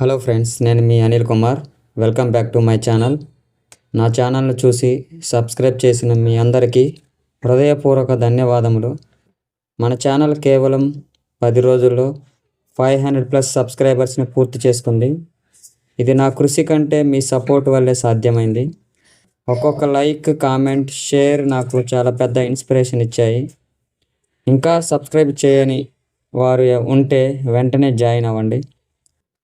Hello friends నేను మీ Anil Kumar. Welcome back to my channel. నా ఛానల్ను చూసి సబ్స్క్రైబ్ చేసిన మీ అందరికీ హృదయపూర్వక ధన్యవాదములు. మన ఛానల్ కేవలం పది రోజుల్లో ఫైవ్ హండ్రెడ్ ప్లస్ సబ్స్క్రైబర్స్ని పూర్తి చేసుకుంది. ఇది నా కృషి కంటే మీ సపోర్ట్ వల్లే సాధ్యమైంది. ఒక్కొక్క లైక్ కామెంట్ షేర్ నాకు చాలా పెద్ద ఇన్స్పిరేషన్ ఇచ్చాయి. ఇంకా సబ్స్క్రైబ్ చేయని వారు ఉంటే వెంటనే జాయిన్ అవ్వండి.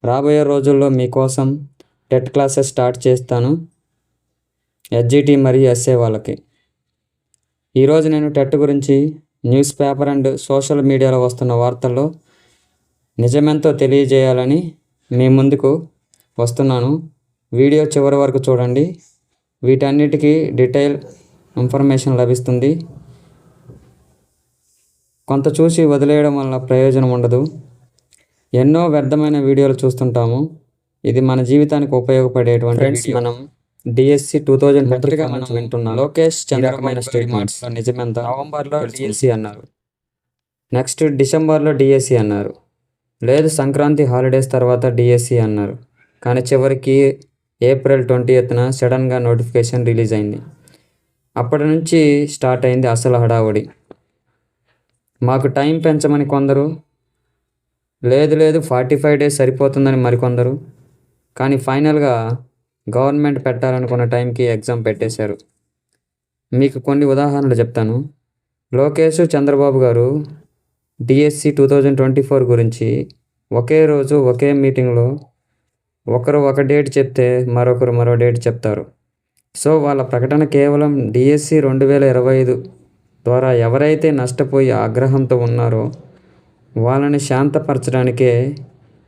రాబోయే రోజుల్లో మీకోసం టెట్ క్లాసెస్ స్టార్ట్ చేస్తాను. ఎస్జిటి మరియు ఎస్ఏ వాళ్ళకి. ఈరోజు నేను టెట్ గురించి న్యూస్ పేపర్ అండ్ సోషల్ మీడియాలో వస్తున్న వార్తల్లో నిజమెంతో తెలియజేయాలని మీ ముందుకు వస్తున్నాను. వీడియో చివరి వరకు చూడండి. వీటన్నిటికీ డీటెయిల్ ఇన్ఫర్మేషన్ లభిస్తుంది. కొంత చూసి వదిలేయడం వల్ల ప్రయోజనం ఉండదు. ఎన్నో వ్యర్థమైన వీడియోలు చూస్తుంటాము. ఇది మన జీవితానికి ఉపయోగపడేటువంటి ఫ్రెండ్స్ మనం డిఎస్సి టూ థౌజండ్ మొదటిగా మనం వింటున్నాం. లోకేష్ చంద్రకమైన స్టేట్మెంట్స్ నిజమెంత? నవంబర్లో డిఎస్సి అన్నారు. నెక్స్ట్ డిసెంబర్లో డిఎస్సి అన్నారు. లేదు సంక్రాంతి హాలిడేస్ తర్వాత డిఎస్సి అన్నారు. కానీ చివరికి ఏప్రిల్ ట్వంటీ ఎత్తున సడన్గా నోటిఫికేషన్ రిలీజ్ అయింది. అప్పటి నుంచి స్టార్ట్ అయింది అసలు హడావుడి. మాకు టైం పెంచమని కొందరు లేదు లేదు ఫార్టీ ఫైవ్ డేస్ సరిపోతుందని మరికొందరు. కానీ ఫైనల్గా గవర్నమెంట్ పెట్టాలనుకున్న టైంకి ఎగ్జామ్ పెట్టేశారు. మీకు కొన్ని ఉదాహరణలు చెప్తాను. Lokesh Chandrababu garu DSC two thousand twenty four గురించి ఒకే రోజు ఒకే మీటింగ్లో ఒకరు ఒక డేట్ చెప్తే మరొకరు మరో డేట్ చెప్తారు. సో వాళ్ళ ప్రకటన కేవలం డిఎస్సి రెండు వేల ఇరవై ఐదు ద్వారా ఎవరైతే నష్టపోయి ఆగ్రహంతో ఉన్నారో వాళ్ళని శాంతపరచడానికే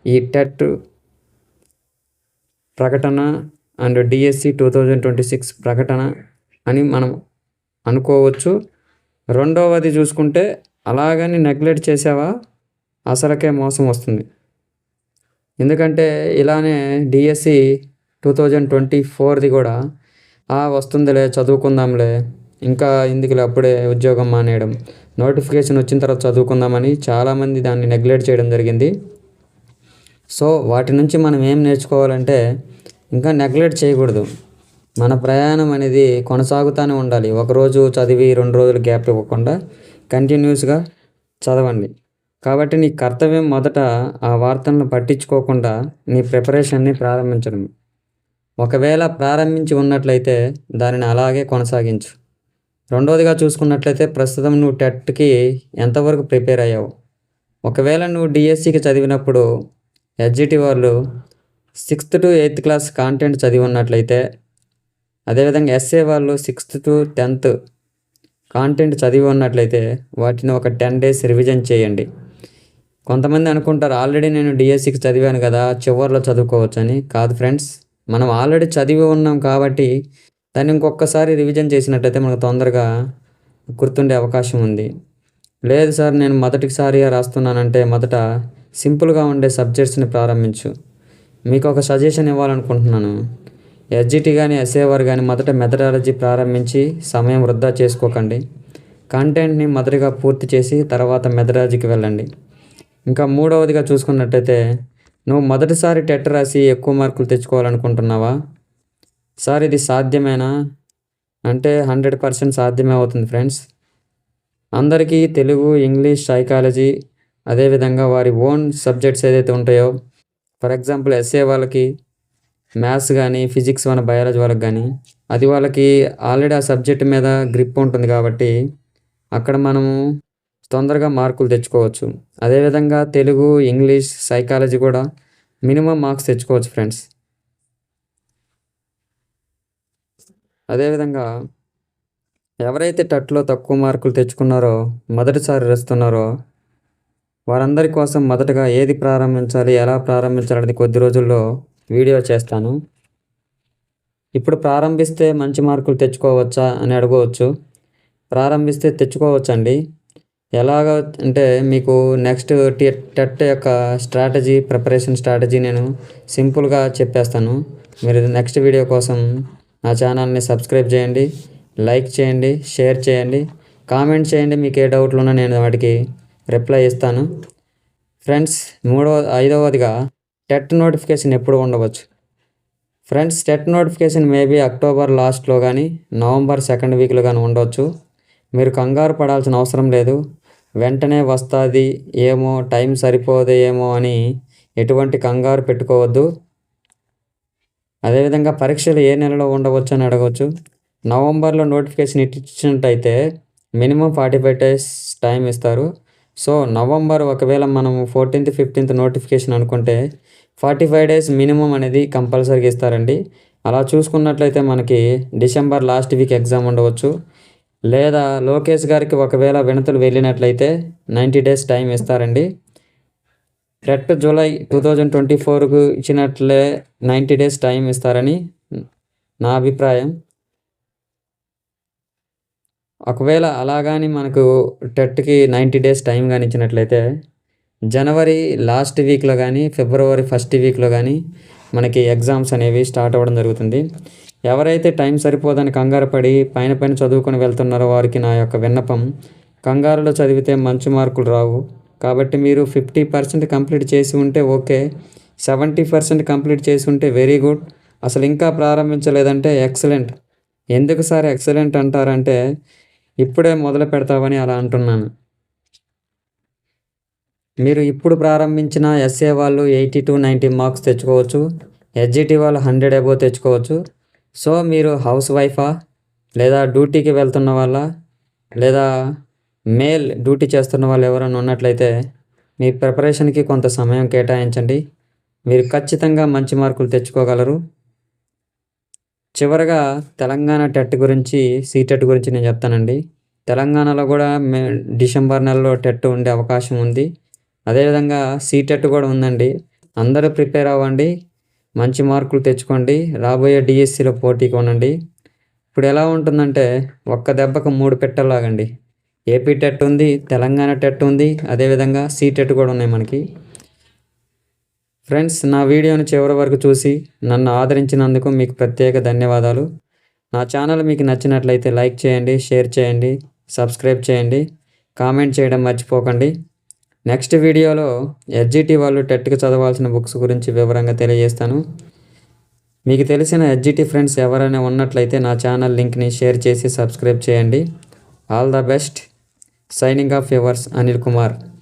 ఈ టెట్ ప్రకటన and DSC two thousand twenty six ప్రకటన అని మనం అనుకోవచ్చు. రెండవది చూసుకుంటే అలాగని నెగ్లెక్ట్ చేసావా? అసలకే మోసం వస్తుంది. ఎందుకంటే ఇలానే డిఎస్సి టూ థౌజండ్ ట్వంటీ ఫోర్ది కూడా వస్తుందిలే చదువుకుందాంలే ఇంకా ఎందుకులే అప్పుడే ఉద్యోగం మానేయడం. నోటిఫికేషన్ వచ్చిన తర్వాత చదువుకుందామని చాలామంది దాన్ని నెగ్లెక్ట్ చేయడం జరిగింది. సో వాటి నుంచి మనం ఏం నేర్చుకోవాలంటే ఇంకా నెగ్లెక్ట్ చేయకూడదు. మన ప్రయాణం అనేది కొనసాగుతూనే ఉండాలి. ఒకరోజు చదివి రెండు రోజులు గ్యాప్ ఇవ్వకుండా కంటిన్యూస్గా చదవండి. కాబట్టి నీ కర్తవ్యం మొదట ఆ వార్తలను పట్టించుకోకుండా నీ ప్రిపరేషన్ని ప్రారంభించడం. ఒకవేళ ప్రారంభించి ఉన్నట్లయితే దానిని అలాగే కొనసాగించు. రెండవదిగా చూసుకున్నట్లయితే ప్రస్తుతం నువ్వు టెట్కి ఎంతవరకు ప్రిపేర్ అయ్యావు? ఒకవేళ నువ్వు డిఎస్సికి చదివినప్పుడు ఎస్జిటి వాళ్ళు sixth to eighth class content చదివి ఉన్నట్లయితే అదేవిధంగా ఎస్ఏ వాళ్ళు సిక్స్త్ టు టెన్త్ కాంటెంట్ చదివి ఉన్నట్లయితే వాటిని ఒక టెన్ డేస్ రివిజన్ చేయండి. కొంతమంది అనుకుంటారు ఆల్రెడీ నేను డిఎస్సికి చదివాను కదా చివరిలో చదువుకోవచ్చు అని కాదు ఫ్రెండ్స్ మనం ఆల్రెడీ చదివి ఉన్నాం కాబట్టి దాన్ని ఇంకొకసారి రివిజన్ చేసినట్లయితే మనకు తొందరగా గుర్తుండే అవకాశం ఉంది. లేదు సార్ నేను మొదటిసారిగా రాస్తున్నానంటే మొదట సింపుల్గా ఉండే సబ్జెక్ట్స్ని ప్రారంభించు. మీకు ఒక సజెషన్ ఇవ్వాలనుకుంటున్నాను. ఎస్జిటి కానీ ఎస్ఏవర్ కానీ మొదట మెథడాలజీ ప్రారంభించి సమయం వృధా చేసుకోకండి. కంటెంట్ని మొదటిగా పూర్తి చేసి తర్వాత మెథడాలజీకి వెళ్ళండి. ఇంకా మూడవదిగా చూసుకున్నట్టయితే నువ్వు మొదటిసారి టెట్ రాసి ఎక్కువ మార్కులు తెచ్చుకోవాలనుకుంటున్నావా? సార్ ఇది సాధ్యమేనా? అంటే హండ్రెడ్ పర్సెంట్ సాధ్యమే అవుతుంది ఫ్రెండ్స్. అందరికీ తెలుగు ఇంగ్లీష్ సైకాలజీ అదేవిధంగా వారి ఓన్ సబ్జెక్ట్స్ ఏదైతే ఉంటాయో ఫర్ ఎగ్జాంపుల్ ఎస్ఏ వాళ్ళకి మ్యాథ్స్ కానీ ఫిజిక్స్ మన బయాలజీ వాళ్ళకి కానీ అది వాళ్ళకి ఆల్రెడీ ఆ సబ్జెక్ట్ మీద గ్రిప్ ఉంటుంది కాబట్టి అక్కడ మనము తొందరగా మార్కులు తెచ్చుకోవచ్చు. అదేవిధంగా తెలుగు ఇంగ్లీష్ సైకాలజీ కూడా మినిమం మార్క్స్ తెచ్చుకోవచ్చు ఫ్రెండ్స్. అదేవిధంగా ఎవరైతే టట్లో తక్కువ మార్కులు తెచ్చుకున్నారో మొదటిసారి రాస్తున్నారో వారందరి కోసం మొదటగా ఏది ప్రారంభించాలి ఎలా ప్రారంభించాలి అనేది కొద్ది రోజుల్లో వీడియో చేస్తాను. ఇప్పుడు ప్రారంభిస్తే మంచి మార్కులు తెచ్చుకోవచ్చా అని అడగవచ్చు. ప్రారంభిస్తే తెచ్చుకోవచ్చండి. ఎలాగ అంటే మీకు నెక్స్ట్ టెట్ యొక్క స్ట్రాటజీ ప్రిపరేషన్ స్ట్రాటజీ నేను సింపుల్గా చెప్పేస్తాను. మీరు నెక్స్ట్ వీడియో కోసం నా ఛానల్ని సబ్స్క్రైబ్ చేయండి లైక్ చేయండి షేర్ చేయండి కామెంట్ చేయండి మీకు ఏ డౌట్లు ఉన్నా నేను వాటికి రిప్లై ఇస్తాను. ఫ్రెండ్స్ మూడవ ఐదవదిగా టెట్ నోటిఫికేషన్ ఎప్పుడు ఉండవచ్చు? Friends TET notification maybe October లాస్ట్లో కానీ నవంబర్ సెకండ్ వీక్లో కానీ ఉండవచ్చు. మీరు కంగారు పడాల్సిన అవసరం లేదు. వెంటనే వస్తుంది ఏమో టైం సరిపోదు ఏమో అని ఎటువంటి కంగారు పెట్టుకోవద్దు. అదేవిధంగా పరీక్షలు ఏ నెలలో ఉండవచ్చు అని అడగవచ్చు. నవంబర్లో నోటిఫికేషన్ ఇచ్చినట్టయితే minimum forty five days time ఇస్తారు. సో నవంబర్ ఒకవేళ మనం ఫోర్టీన్త్ ఫిఫ్టీన్త్ నోటిఫికేషన్ అనుకుంటే ఫార్టీ ఫైవ్ డేస్ మినిమం అనేది కంపల్సరీగా ఇస్తారండి. అలా చూసుకున్నట్లయితే మనకి డిసెంబర్ లాస్ట్ వీక్ ఎగ్జామ్ ఉండవచ్చు. లేదా లోకేష్ గారికి ఒకవేళ వినతులు వెళ్ళినట్లయితే నైంటీ డేస్ టైం ఇస్తారండి. TET July two thousand twenty ఫోర్కు ఇచ్చినట్లే నైంటీ డేస్ టైం ఇస్తారని నా అభిప్రాయం. ఒకవేళ అలా కానీ మనకు టెట్కి నైంటీ డేస్ టైం కానీ ఇచ్చినట్లయితే జనవరి లాస్ట్ వీక్లో కానీ ఫిబ్రవరి ఫస్ట్ వీక్లో కానీ మనకి ఎగ్జామ్స్ అనేవి స్టార్ట్ అవ్వడం జరుగుతుంది. ఎవరైతే టైం సరిపోదని కంగారు పడి పైన పైన చదువుకొని వెళ్తున్నారో వారికి నా యొక్క విన్నపం కంగారులో చదివితే మంచి మార్కులు రావు. కాబట్టి మీరు ఫిఫ్టీ పర్సెంట్ కంప్లీట్ చేసి ఉంటే ఓకే. సెవెంటీ పర్సెంట్ కంప్లీట్ చేసి ఉంటే వెరీ గుడ్. అసలు ఇంకా ప్రారంభించలేదంటే ఎక్సలెంట్. ఎందుకు సార్ ఎక్సలెంట్ అంటారంటే ఇప్పుడే మొదలు పెడతామని అలా అంటున్నాను. మీరు ఇప్పుడు ప్రారంభించిన ఎస్ఏ వాళ్ళు ఎయిటీ టు నైంటీ మార్క్స్ తెచ్చుకోవచ్చు. ఎస్జిటి వాళ్ళు హండ్రెడ్ అబోవ్ తెచ్చుకోవచ్చు. సో మీరు హౌస్ వైఫా? లేదా డ్యూటీకి వెళ్తున్న వాళ్ళ? లేదా మేల్ డ్యూటీ చేస్తున్న వాళ్ళు ఎవరైనా ఉన్నట్లయితే మీ ప్రిపరేషన్కి కొంత సమయం కేటాయించండి. మీరు ఖచ్చితంగా మంచి మార్కులు తెచ్చుకోగలరు. చివరగా తెలంగాణ టెట్ గురించి సీటెట్ గురించి నేను చెప్తానండి. తెలంగాణలో కూడా మే డిసెంబర్ నెలలో టెట్ ఉండే అవకాశం ఉంది. అదేవిధంగా సీటెట్ కూడా ఉందండి. అందరూ ప్రిపేర్ అవ్వండి. మంచి మార్కులు తెచ్చుకోండి. రాబోయే డిఎస్సిలో పోటీకి ఉండండి. ఇప్పుడు ఎలా ఉంటుందంటే ఒక్క దెబ్బకు మూడు పెట్టలాగండి ఏపీ టెట్ ఉంది తెలంగాణ టెట్ ఉంది అదేవిధంగా సీటెట్ కూడా ఉన్నాయి మనకి. ఫ్రెండ్స్ నా వీడియోని చివరి వరకు చూసి నన్ను ఆదరించినందుకు మీకు ప్రత్యేక ధన్యవాదాలు. నా ఛానల్ మీకు నచ్చినట్లయితే లైక్ చేయండి షేర్ చేయండి సబ్స్క్రైబ్ చేయండి కామెంట్ చేయడం మర్చిపోకండి. నెక్స్ట్ వీడియోలో ఎస్జిటి వాళ్ళు టెట్కి చదవాల్సిన బుక్స్ గురించి వివరంగా తెలియజేస్తాను. మీకు తెలిసిన ఎస్జిటి ఫ్రెండ్స్ ఎవరైనా ఉన్నట్లయితే నా ఛానల్ లింక్ని షేర్ చేసి సబ్స్క్రైబ్ చేయండి. All the best. Signing off yours Anil Kumar.